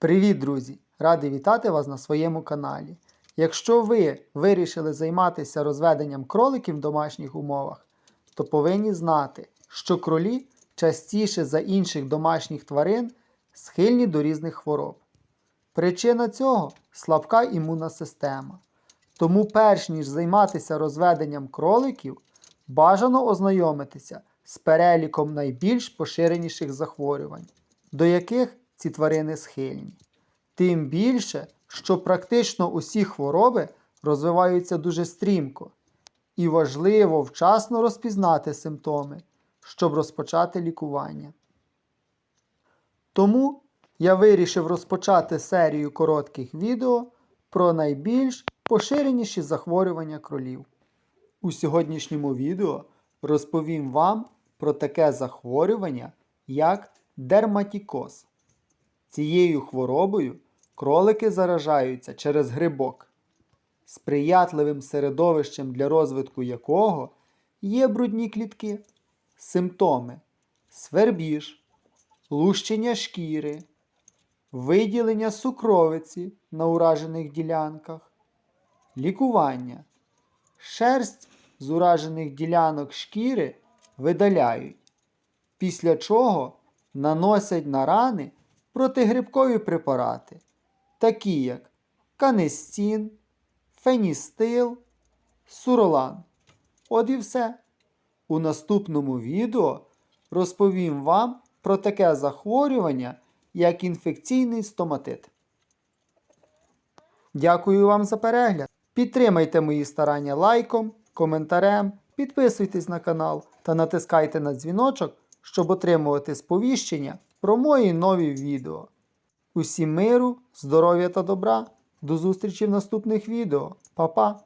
Привіт, друзі! Радий вітати вас на своєму каналі. Якщо ви вирішили займатися розведенням кроликів в домашніх умовах, то повинні знати, що кролі частіше за інших домашніх тварин схильні до різних хвороб. Причина цього слабка імунна система. Тому, перш ніж займатися розведенням кроликів, бажано ознайомитися з переліком найбільш поширеніших захворювань, до яких ці тварини схильні. Тим більше, що практично усі хвороби розвиваються дуже стрімко, і важливо вчасно розпізнати симптоми, щоб розпочати лікування. Тому я вирішив розпочати серію коротких відео про найбільш поширеніші захворювання кролів. У сьогоднішньому відео розповім вам про таке захворювання, як дерматікоз. Цією хворобою кролики заражаються через грибок, сприятливим середовищем для розвитку якого є брудні клітки, симптоми свербіж, лущення шкіри, виділення сукровиці на уражених ділянках, лікування. Шерсть з уражених ділянок шкіри видаляють, після чого наносять на рани протигрибкові препарати, такі як канестін, феністил, суролан. От і все. У наступному відео розповім вам про таке захворювання, як інфекційний стоматит. Дякую вам за перегляд. Підтримайте мої старання лайком, коментарем, підписуйтесь на канал та натискайте на дзвіночок, щоб отримувати сповіщення про мої нові відео. Усім миру, здоров'я та добра. До зустрічі в наступних відео. Па-па!